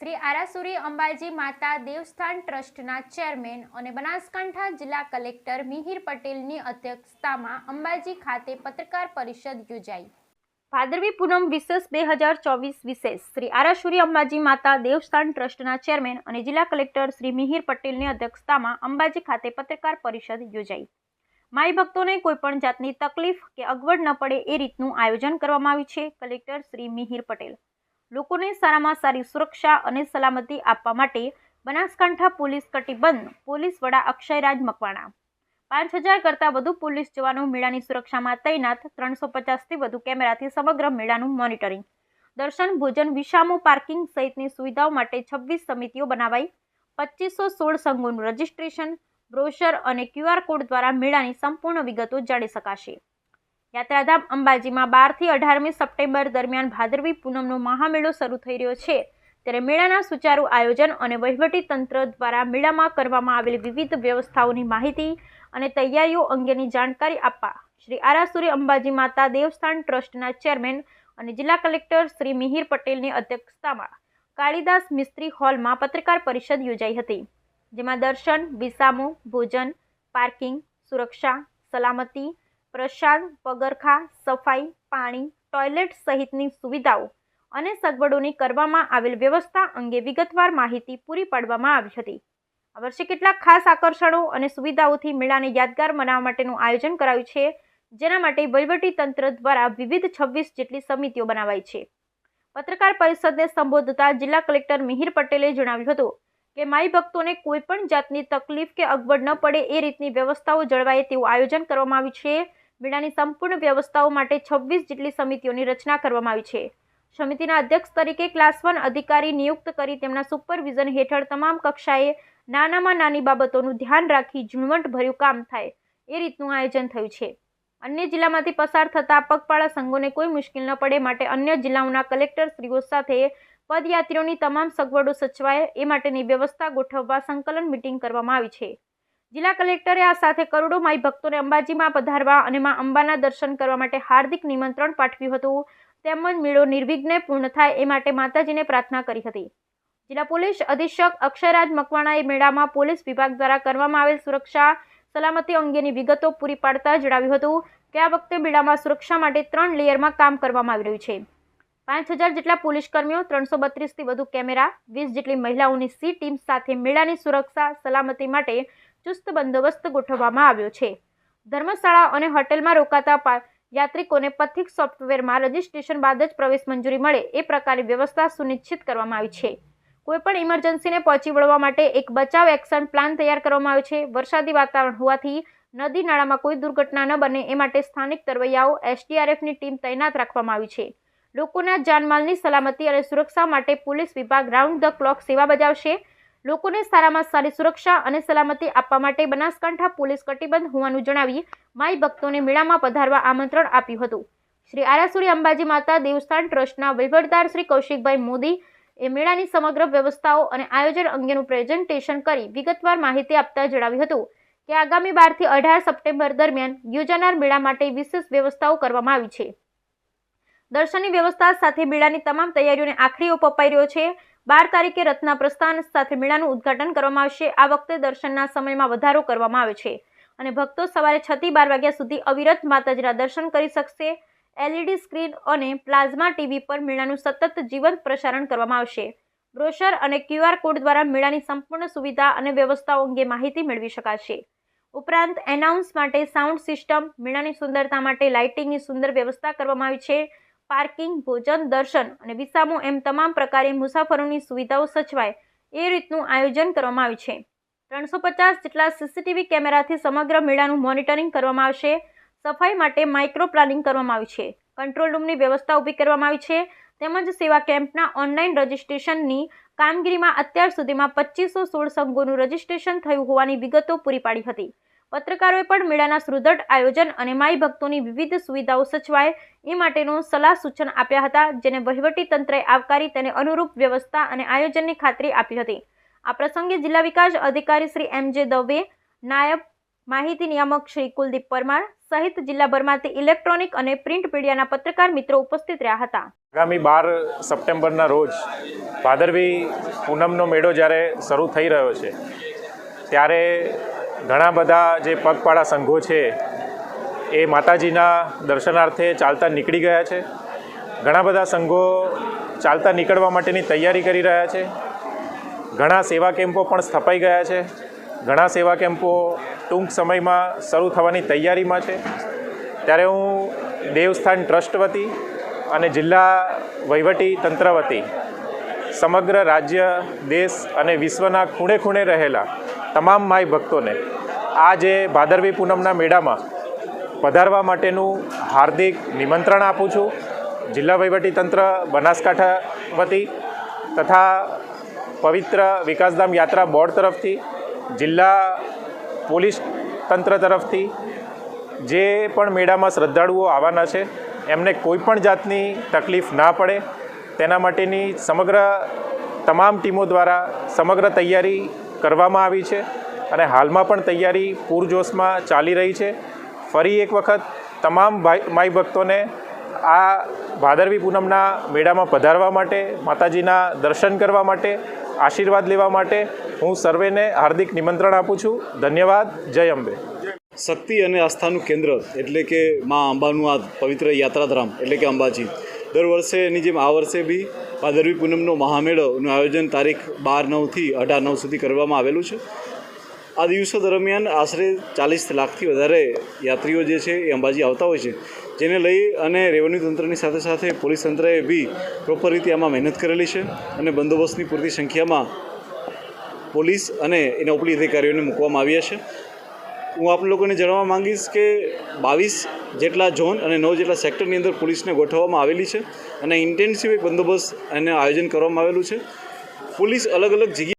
શ્રી આરાસુરી અંબાજી માતા દેવસ્થાન ટ્રસ્ટના ચેરમેન અને બનાસકાંઠા જિલ્લા કલેક્ટર મિહિર પટેલની અધ્યક્ષતામાં અંબાજી ખાતે પત્રકાર પરિષદ યોજાઈ. ભાદરવી પૂનમ વિશેષ બે હજાર ચોવીસ વિશેષ શ્રી આરાસુરી અંબાજી માતા દેવસ્થાન ટ્રસ્ટના ચેરમેન અને જિલ્લા કલેક્ટર શ્રી મિહિર પટેલની અધ્યક્ષતામાં અંબાજી ખાતે પત્રકાર પરિષદ યોજાઈ. માઈ ભક્તોને કોઈપણ જાતની તકલીફ કે અગવડ ન પડે એ રીતનું આયોજન કરવામાં આવ્યું છે, કલેક્ટર શ્રી મિહિર પટેલ. લોકોને સારામાં સારી સુરક્ષા અને સલામતી આપવા માટે બનાસકાંઠા પોલીસ કટિબંધ પોલીસ વડા અક્ષયરાજ મકવાણા. પાંચ હજાર કરતાં વધુ પોલીસ જવાનો મેળાની સુરક્ષામાં તૈનાત, ત્રણસો પચાસથી વધુ કેમેરાથી સમગ્ર મેળાનું મોનિટરિંગ. દર્શન, ભોજન વિસામો પાર્કિંગ સહિતની સુવિધાઓ માટે છવ્વીસ સમિતિઓ બનાવાઈ. પચીસો સોળ સંઘોનું રજિસ્ટ્રેશન, બ્રોશર અને ક્યુઆર કોડ દ્વારા મેળાની સંપૂર્ણ વિગતો જાણી શકાશે. યાત્રાધામ અંબાજીમાં બારથી અઢારમી સપ્ટેમ્બર દરમિયાન ભાદરવી પૂનમનો મહામેળો શરૂ થઈ રહ્યો છે. ત્યારે મેળાના સુચારુ આયોજન અને વહીવટી તંત્ર દ્વારા મેળામાં કરવામાં આવેલી વિવિધ વ્યવસ્થાઓની માહિતી અને તૈયારીઓ અંગેની જાણકારી આપવા શ્રી આરાસુરી અંબાજી માતા દેવસ્થાન ટ્રસ્ટના ચેરમેન અને જિલ્લા કલેક્ટર શ્રી મિહિર પટેલની અધ્યક્ષતામાં કાળીદાસ મિસ્ત્રી હોલમાં પત્રકાર પરિષદ યોજાઈ હતી, જેમાં દર્શન, વિસામો, ભોજન, પાર્કિંગ, સુરક્ષા, સલામતી પ્રસાદ પગરખા, સફાઈ, પાણી, ટોયલેટ સહિતની સુવિધાઓ અને સગવડોની કરવામાં આવેલ વ્યવસ્થા અંગે વિગતવાર માહિતી પૂરી પાડવામાં આવી હતી. આ વર્ષે કેટલાક ખાસ આકર્ષણો અને સુવિધાઓથી મેળાને યાદગાર બનાવવા માટેનું આયોજન કરાયું છે, જેના માટે તંત્ર દ્વારા વિવિધ છવ્વીસ જેટલી સમિતિઓ બનાવાઈ છે. પત્રકાર પરિષદને સંબોધતા જિલ્લા કલેક્ટર મિહિર પટેલે જણાવ્યું હતું કે, માઈ ભક્તોને કોઈ પણ જાતની તકલીફ કે અગવડ ન પડે એ રીતની વ્યવસ્થાઓ જળવાય તેવું આયોજન કરવામાં આવ્યું છે મેળાની સંપૂર્ણ વ્યવસ્થાઓ માટે છવ્વીસ જેટલી સમિતિઓની રચના કરવામાં આવી છે. સમિતિના અધ્યક્ષ તરીકે ક્લાસ વન અધિકારી નિયુક્ત કરી તેમના સુપરવિઝન હેઠળ તમામ કક્ષાએ નાનામાં નાની બાબતોનું ધ્યાન રાખી ઝીણવટભર્યું કામ થાય એ રીતનું આયોજન થયું છે. અન્ય જિલ્લામાંથી પસાર થતા પગપાળા સંઘોને કોઈ મુશ્કેલ ન પડે માટે અન્ય જિલ્લાઓના કલેક્ટરશ્રીઓ સાથે પદયાત્રીઓની તમામ સગવડો સચવાય એ માટેની વ્યવસ્થા ગોઠવવા સંકલન મિટિંગ કરવામાં આવી છે. જિલ્લા કલેક્ટરે આ સાથે કરોડો માઈ ભક્તોને અંબાજીમાં પધારવા અને માં અંબાના દર્શન કરવા માટે હાર્દિક નિમંત્રણ પાઠવ્યું હતું. તેમજ મેળો નિર્વિઘ્ને પૂર્ણ થાય એ માટે માતાજીને પ્રાર્થના કરી હતી. જિલ્લા પોલીસ અધિક્ષક અક્ષયરાજ મકવાણાએ મેળામાં પોલીસ વિભાગ દ્વારા કરવામાં આવેલ સુરક્ષા સલામતી અંગેની વિગતો પૂરી પાડતા જણાવ્યું હતું કે આ વખતે મેળામાં સુરક્ષા માટે ત્રણ લેયરમાં કામ કરવામાં આવી રહ્યું છે. પાંચ હજાર જેટલા પોલીસ કર્મીઓ, ત્રણસો બત્રીસથી વધુ કેમેરા, વીસ જેટલી મહિલાઓની સી ટીમ સાથે મેળાની સુરક્ષા સલામતી માટે ચુસ્ત બંદોબસ્ત ગોઠવવામાં આવ્યો છે. ધર્મશાળા અને હોટેલમાં રોકાતા યાત્રિકોને પથિક સોફ્ટવેરમાં રજિસ્ટ્રેશન બાદ જ પ્રવેશ મંજૂરી મળે એ પ્રકારની વ્યવસ્થા સુનિશ્ચિત કરવામાં આવી છે. કોઈપણ ઇમરજન્સીને પહોંચી વળવા માટે એક બચાવ એક્શન પ્લાન તૈયાર કરવામાં આવ્યો છે. વરસાદી વાતાવરણ હોવાથી નદી નાળામાં કોઈ દુર્ઘટના ન બને એ માટે સ્થાનિક તરવૈયાઓ એસડીઆરએફની ટીમ તૈનાત રાખવામાં આવી છે. લોકોના જાનમાલની સલામતી અને સુરક્ષા માટે પોલીસ વિભાગ રાઉન્ડ ધ ક્લોક સેવા બજાવશે. લોકોને સારામાં સારી સુરક્ષા અને સલામતી આપવા માટે બનાસકાંઠા પોલીસ કટિબંધ હોવાનું જણાવી માઈ ભક્તોને મેળામાં પધારવા આમંત્રણ આપ્યું હતું. શ્રી આરાસુરી અંબાજી માતા દેવસ્થાન ટ્રસ્ટના વહીવટદાર શ્રી કૌશિકભાઈ મોદી એ મેળાની સમગ્ર વ્યવસ્થાઓ અને આયોજન અંગેનું પ્રેઝન્ટેશન કરી વિગતવાર માહિતી આપતા જણાવ્યું હતું કે આગામી બારથી અઢાર સપ્ટેમ્બર દરમિયાન યોજાનાર મેળા માટે વિશેષ વ્યવસ્થાઓ કરવામાં આવી છે. દર્શનની વ્યવસ્થા સાથે મેળાની તમામ તૈયારીઓને આખરી ઓપ અપાઈ રહ્યો છે. બાર તારીખે રત્ના પ્રસ્થાન સાથે મેળાનું ઉદ્ઘાટન કરવામાં આવશે. આ વખતે દર્શનના સમયમાં વધારો કરવામાં આવે છે અને ભક્તો સવારે છ થી બાર વાગ્યા સુધી અવિરત માતાજીના દર્શન કરી શકશે. એલઈડી સ્ક્રીન અને પ્લાઝમા ટીવી પર મેળાનું સતત જીવંત પ્રસારણ કરવામાં આવશે. બ્રોશર અને ક્યુઆર કોડ દ્વારા મેળાની સંપૂર્ણ સુવિધા અને વ્યવસ્થાઓ અંગે માહિતી મેળવી શકાશે. ઉપરાંત એનાઉન્સ માટે સાઉન્ડ સિસ્ટમ, મેળાની સુંદરતા માટે લાઇટિંગની સુંદર વ્યવસ્થા કરવામાં આવી છે. પાર્કિંગ, ભોજન, દર્શન અને વિસામો એમ તમામ પ્રકારે મુસાફરોની સુવિધાઓ સચવાય એ રીતનું આયોજન કરવામાં આવ્યું છે. ત્રણસો પચાસ જેટલા સીસીટીવી કેમેરાથી સમગ્ર મેળાનું મોનિટરિંગ કરવામાં આવશે. સફાઈ માટે માઇક્રો પ્લાનિંગ કરવામાં આવ્યું છે. કંટ્રોલ રૂમની વ્યવસ્થા ઊભી કરવામાં આવી છે. તેમજ સેવા કેમ્પના ઓનલાઈન રજિસ્ટ્રેશનની કામગીરીમાં અત્યાર સુધીમાં પચીસો સોળ સંઘોનું રજિસ્ટ્રેશન થયું હોવાની વિગતો પૂરી પાડી હતી. પત્રકારોએ પણ મેળાના સુદૃઢ આયોજન અને માઈ ભક્તોની વિવિધ સુવિધાઓ સચવાય એ માટેનું સલાહ સૂચન આપ્યા હતા, જેને તંત્રએ આવકારી તેને અનુરૂપ વ્યવસ્થા અને આયોજનની ખાતરી આપી હતી. આ પ્રસંગે જિલ્લા વિકાસ અધિકારી શ્રી એમ જે દવે, નાયબ માહિતી નિયામક શ્રી કુલદીપ પરમાર સહિત જિલ્લાભરમાંથી ઇલેક્ટ્રોનિક અને પ્રિન્ટ મીડિયાના પત્રકાર મિત્રો ઉપસ્થિત રહ્યા હતા. આગામી બાર સપ્ટેમ્બરના રોજ ભાદરવી પૂનમનો મેળો જ્યારે શરૂ થઈ રહ્યો છે, ત્યારે ઘણા બધા જે પગપાળા સંઘો છે, એ માતાજીના દર્શનાર્થે ચાલતા નીકળી ગયા છે. ઘણા બધા સંઘો ચાલતા નીકળવા માટેની તૈયારી કરી રહ્યા છે. ઘણા સેવા કેમ્પો પણ સ્થપાઈ ગયા છે. ઘણા સેવા કેમ્પો ટૂંક સમયમાં શરૂ થવાની તૈયારીમાં છે. ત્યારે હું દેવસ્થાન ટ્રસ્ટ વતી અને જિલ્લા વહીવટી તંત્ર વતી સમગ્ર રાજ્ય, દેશ અને વિશ્વના ખૂણે ખૂણે રહેલા તમામ માય ભક્તોને આ જે ભાદરવી પૂનમના મેળામાં પધારવા માટેનું હાર્દિક નિમંત્રણ આપું છું. જિલ્લા વહીવટી તંત્ર બનાસકાંઠા વતી તથા પવિત્ર વિકાસધામ યાત્રા બોર્ડ તરફથી, જિલ્લા પોલીસ તંત્ર તરફથી જે પણ મેળામાં શ્રદ્ધાળુઓ આવવાના છે, એમને કોઈ પણ જાતની તકલીફ ના પડે. તેના માટેની સમગ્ર તમામ ટીમો દ્વારા સમગ્ર તૈયારી કરવામાં આવી છે અને હાલમાં પણ તૈયારી પૂરજોશમાં ચાલી રહી છે. ફરી એક વખત તમામ ભાઈ, માઈ ભક્તોને આ ભાદરવી પૂનમના મેળામાં પધારવા માટે, માતાજીના દર્શન કરવા માટે, આશીર્વાદ લેવા માટે હું સર્વેને હાર્દિક નિમંત્રણ આપું છું. ધન્યવાદ. જય અંબે. શક્તિ અને આસ્થાનું કેન્દ્ર એટલે કે મા અંબાનું આ પવિત્ર યાત્રાધામ એટલે કે અંબાજી. દર વર્ષે એની જેમ આ વર્ષે બી ભાદરવી પૂનમનો મહામેળોનું આયોજન તારીખ બાર નવથી અઢાર નવ સુધી કરવામાં આવેલું છે. આ દિવસો દરમિયાન આશરે ચાલીસ લાખથી વધારે યાત્રીઓ જે છે એ અંબાજી આવતા હોય છે. જેને લઈ અને રેવન્યુ તંત્રની સાથે સાથે પોલીસ તંત્રએ બી પ્રોપર રીતે આમાં મહેનત કરેલી છે અને બંદોબસ્તની પૂરતી સંખ્યામાં પોલીસ અને એના ઉપલી અધિકારીઓને મૂકવામાં આવ્યા છે. હું આપ લોકોને જણાવવા માંગીશ કે બાવીસ જેટલા ઝોન અને નવ જેટલા સેક્ટરની અંદર પોલીસને ગોઠવવામાં આવેલી છે અને ઇન્ટેન્સિવ બંદોબસ્ત અને આયોજન કરવામાં આવેલું છે. પોલીસ અલગ અલગ જગ્યાએ